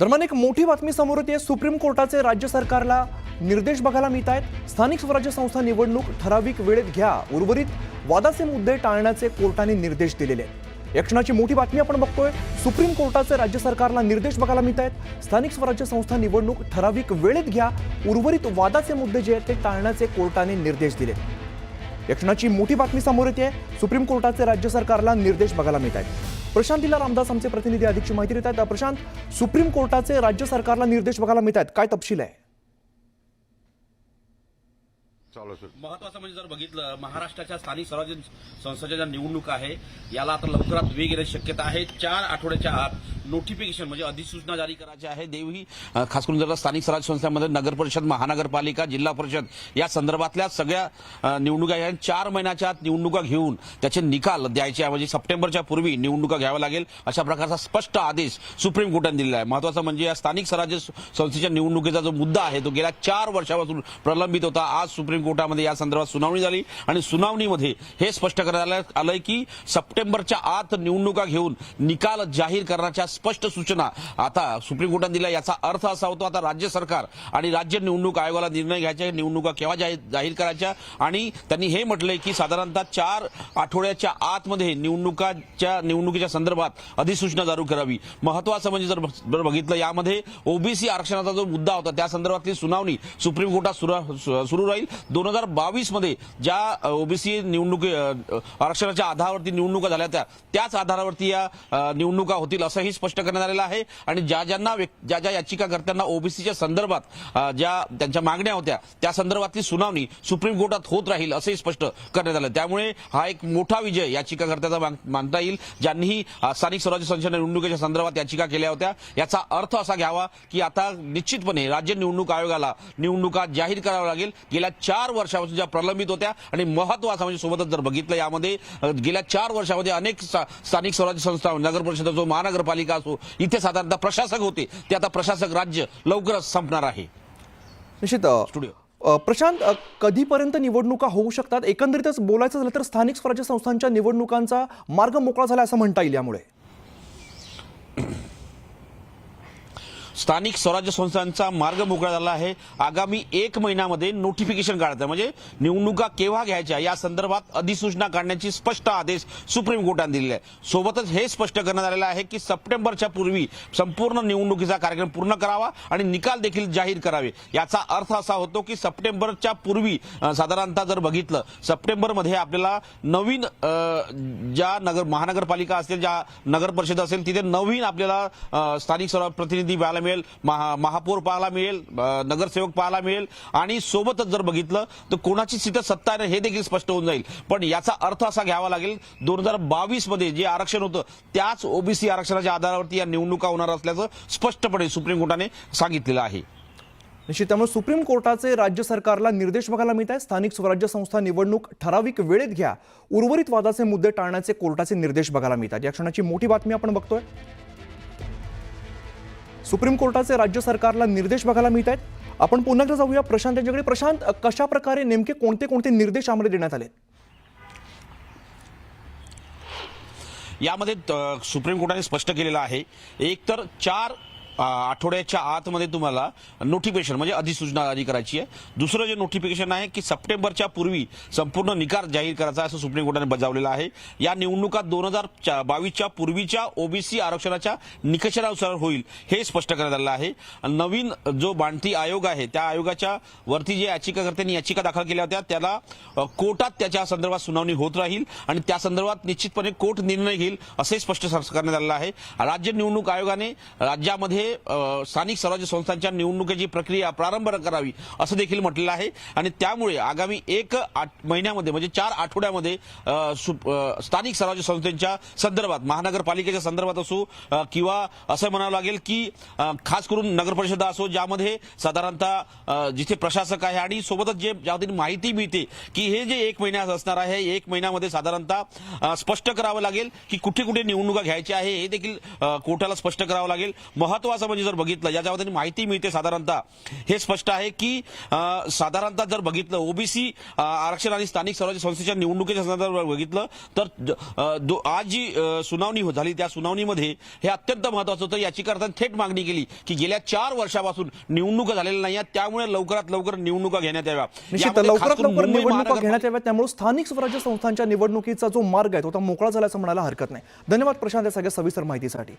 दरम्यान एक मोठी बातमी समोर येते. सुप्रीम कोर्टाचे राज्य सरकारला निर्देश बघायला मिळत आहेत. स्थानिक स्वराज्य संस्था निवडणूक ठराविक वेळेत घ्या. उर्वरित वादाचे मुद्दे टाळण्याचे कोर्टाने निर्देश दिलेले आहेत. क्षणाची मोठी बातमी आपण बघतोय. सुप्रीम कोर्टाचे राज्य सरकारला निर्देश बघायला मिळत आहेत. स्थानिक स्वराज्य संस्था निवडणूक ठराविक वेळेत घ्या. उर्वरित वादाचे मुद्दे जे आहेत ते टाळण्याचे कोर्टाने निर्देश दिले यक्षणाची मोठी बातमी समोर येते. सुप्रीम कोर्टाचे राज्य सरकारला निर्देश बघायला मिळत आहेत. प्रशांत दिला रामदास आमचे प्रतिनिधी अधिकची माहिती देत आहेत. प्रशांत सुप्रीम कोर्टाचे राज्य सरकारला निर्देश बघायला मिळत आहेत. काय तपशील आहे? चालू असेल. महत्वाचं म्हणजे जर बघितलं महाराष्ट्राच्या स्थानिक स्वराज्य संस्थेच्या ज्या निवडणुका आहे याला आता लवकरात वेग येण्याची शक्यता आहे. चार आठवड्याच्या आत नोटिफिकेशन म्हणजे अधिसूचना जारी करायची आहे. देवही खास करून जर स्थानिक स्वराज्य संस्थांमध्ये नगर परिषद महानगरपालिका जिल्हा परिषद या संदर्भातल्या सगळ्या निवडणुका या चार महिन्याच्या आत निवडणुका घेऊन त्याचे निकाल द्यायचे म्हणजे सप्टेंबरच्या पूर्वी निवडणुका घ्याव्या लागेल. अशा प्रकारचा स्पष्ट आदेश सुप्रीम कोर्टाने दिलेला आहे. महत्वाचं म्हणजे या स्थानिक स्वराज्य संस्थेच्या निवडणुकीचा जो मुद्दा आहे तो गेल्या चार वर्षापासून प्रलंबित होता. आज सुप्रीम कोर्टामध्ये या संदर्भात सुनावणी झाली आणि सुनावणीमध्ये हे स्पष्ट करण्यात आलंय की सप्टेंबरच्या आत निवडणुका घेऊन निकाल जाहीर करण्याच्या स्पष्ट सूचना आता सुप्रीम कोर्टाने दिल्या. याचा अर्थ असा होतो आता राज्य सरकार आणि राज्य निवडणूक आयोगाला निर्णय घ्यायचा निवडणुका केव्हा जाहीर जाहीर करायच्या? आणि त्यांनी हे म्हटलंय की साधारणतः चार आठवड्याच्या आतमध्ये निवडणुकाच्या निवडणुकीच्या संदर्भात अधिसूचना जारी करावी. महत्वाचं म्हणजे जर बघितलं यामध्ये ओबीसी आरक्षणाचा जो मुद्दा होता त्या संदर्भातली सुनावणी सुप्रीम कोर्टात सुरू सुरू राहील. दोन हजार बावीसमध्ये ज्या ओबीसी निवडणुकी आरक्षणाच्या आधारावरती निवडणुका झाल्या त्या त्याच आधारावरती या निवडणुका होतील असंही स्पष्ट करण्यात आलेलं आहे. आणि ज्या ज्यांना व्यक्- ज्या ज्या याचिकाकर्त्यांना ओबीसीच्या संदर्भात ज्या त्यांच्या मागण्या होत्या त्या संदर्भातली सुनावणी सुप्रीम कोर्टात होत राहील असंही स्पष्ट करण्यात आलं. त्यामुळे हा एक मोठा विजय याचिकाकर्त्याचा मानता येईल ज्यांनीही स्थानिक स्वराज्य संस्थेच्या निवडणुकीच्या संदर्भात याचिका केल्या होत्या. याचा अर्थ असा घ्यावा की आता निश्चितपणे राज्य निवडणूक आयोगाला निवडणुका जाहीर कराव्या लागेल. गेल्या चार वर्षापासून ज्या प्रलंबित होत्या आणि महत्वाचं म्हणजे सोबतच जर बघितलं यामध्ये गेल्या चार वर्षामध्ये अनेक स्थानिक स्वराज्य संस्था नगर परिषद असो महानगरपालिका असो इथे साधारणतः प्रशासक होते. ते आता प्रशासक राज्य लवकरच संपणार आहे. निश्चित स्टुडिओ. प्रशांत कधीपर्यंत निवडणुका होऊ शकतात? एकंदरीतच बोलायचं झालं तर स्थानिक स्वराज्य संस्थांच्या निवडणुकांचा मार्ग मोकळा झाला असं म्हणता येईल यामुळे. स्थानिक स्वराज्य संस्थांचा मार्ग मोकळा झाला आहे. आगामी एक महिन्यामध्ये नोटिफिकेशन काढायचं आहे. म्हणजे निवडणुका केव्हा घ्यायच्या? या संदर्भात अधिसूचना काढण्याची स्पष्ट आदेश सुप्रीम कोर्टाने दिलेला आहे सोबतच हे स्पष्ट करण्यात आलेलं आहे की सप्टेंबरच्या पूर्वी संपूर्ण निवडणुकीचा कार्यक्रम पूर्ण करावा आणि निकाल देखील जाहीर करावे. याचा अर्थ असा होतो की सप्टेंबरच्या पूर्वी साधारणतः जर बघितलं सप्टेंबरमध्ये आपल्याला नवीन ज्या नगर महानगरपालिका असतील ज्या नगर परिषद असेल तिथे नवीन आपल्याला स्थानिक स्वरा प्रतिनिधी पाहायला मिळेल महा महापौर पाहायला मिळेल नगरसेवक पाहायला मिळेल आणि सोबतच जर बघितलं तर कोणाची सीटं सत्ता आहे हे देखील स्पष्ट होऊन जाईल. पण याचा अर्थ असा घ्यावा लागेल दोन हजार बावीसमध्ये जे आरक्षण होतं त्याच ओबीसी आरक्षणाच्या आधारावरती या निवडणुका होणार असल्याचं स्पष्टपणे सुप्रीम कोर्टाने सांगितलेलं आहे. निश्चित त्यामुळे सुप्रीम कोर्टाचे राज्य सरकारला निर्देश बघायला मिळत आहे स्थानिक स्वराज्य संस्था निवडणूक ठराविक वेळेत घ्या. उर्वरित वादाचे मुद्दे टाळण्याचे कोर्टाचे निर्देश बघायला मिळतात. या क्षणाची मोठी बातमी आपण बघतोय. सुप्रीम कोर्टाचे राज्य सरकारला निर्देश बघायला मिळत आहेत. आपण पुन्हा एकदा जाऊया. प्रशांत यांच्याकडे प्रशांत कशा प्रकारे नेमके कोणते कोणते निर्देश आम्हाला देण्यात आले? यामध्ये सुप्रीम कोर्टाने स्पष्ट केलेलं आहे. एक तर चार आठवड्याच्या आतमध्ये तुम्हाला नोटिफिकेशन म्हणजे अधिसूचना जारी करायची आहे. दुसरं जे नोटिफिकेशन आहे की सप्टेंबरच्या पूर्वी संपूर्ण निकाल जाहीर करायचा असं सुप्रीम कोर्टाने बजावलेलं आहे. या निवडणुका दोन हजार बावीसच्या पूर्वीच्या ओबीसी आरक्षणाच्या निकषानुसार होईल हे स्पष्ट करण्यात आलं आहे. नवीन जो बांधती आयोग आहे त्या आयोगाच्या वरती जे याचिकाकर्त्यांनी याचिका दाखल केल्या होत्या त्याला कोर्टात त्याच्या संदर्भात सुनावणी होत राहील आणि त्या संदर्भात निश्चितपणे कोर्ट निर्णय घेईल असे स्पष्ट करण्यात आलं आहे. राज्य निवडणूक आयोगाने राज्यामध्ये स्थानिक स्वराज्य संस्थांच्या निवडणुकीची प्रक्रिया प्रारंभ करावी असं देखील म्हटलेलं आहे. आणि त्यामुळे आगामी एक आठ महिन्यामध्ये म्हणजे चार आठवड्यामध्ये सु- स्थानिक स्वराज्य संस्थेच्या संदर्भात महानगरपालिकेच्या संदर्भात असो किंवा असं म्हणावं लागेल की खास करून नगर परिषदा असो ज्यामध्ये साधारणतः जिथे प्रशासक आहे आणि सोबतच जे ज्यातील माहिती मिळते की हे जे एक महिन्यात असणार आहे एक महिन्यामध्ये साधारणतः स्पष्ट करावं लागेल की कुठे कुठे निवडणुका घ्यायच्या आहे हे देखील कोर्टाला स्पष्ट करावं लागेल. महत्वाचं महत्वाचं म्हणजे जर बघितलं याच्यावर त्यांनी माहिती मिळते साधारणतः. हे स्पष्ट आहे की साधारणतः जर बघितलं ओबीसी आरक्षण आणि स्थानिक स्वराज्य संस्थेच्या निवडणुकीच्या संदर्भात बघितलं तर आज जी सुनावणी हो- झाली त्या सुनावणीमध्ये हे अत्यंत महत्वाचं होतं. याचिकाकर्त्यांनी थेट मागणी केली की गेल्या चार वर्षापासून निवडणुका झालेल्या नाही त्यामुळे लवकरात लवकर निवडणुका घेण्यात याव्या. लवकरात लवकर निवडणुका घेण्यात याव्यात त्यामुळे स्थानिक स्वराज्य संस्थांच्या निवडणुकीचा जो मार्ग आहे तो मोकळा झाल्याचं म्हणायला हरकत नाही. धन्यवाद प्रशांत या सगळ्या सविस्तर माहितीसाठी.